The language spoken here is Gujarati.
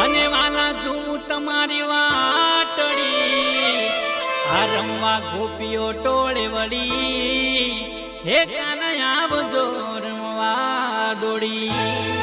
અને વાલા જોઉં તમારી વાટડી. આ રમવા ગોપીઓ ટોળે વળી. હે કાન આવજો રમવા દોડી.